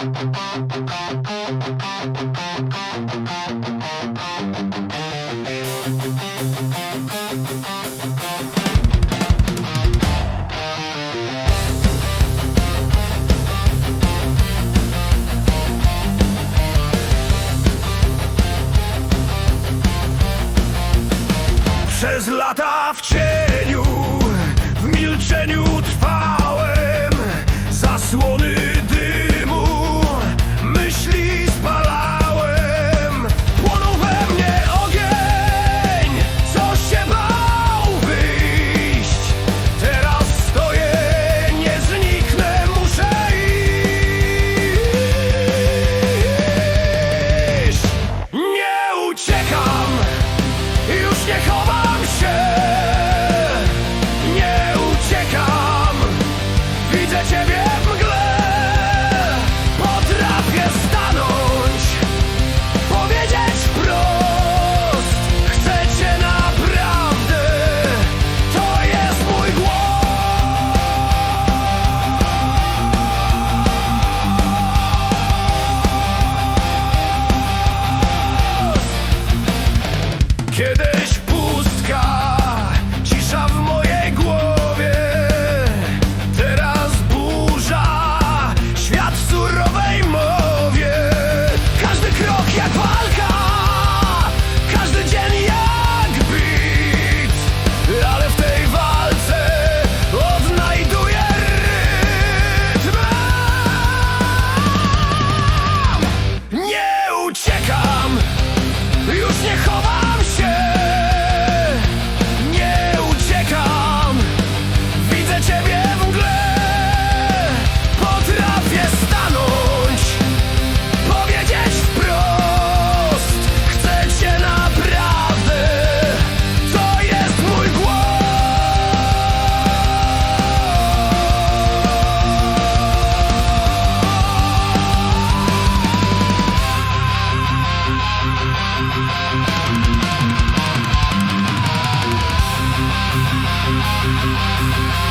Przez lata w cieniu, w milczeniu trwa. Música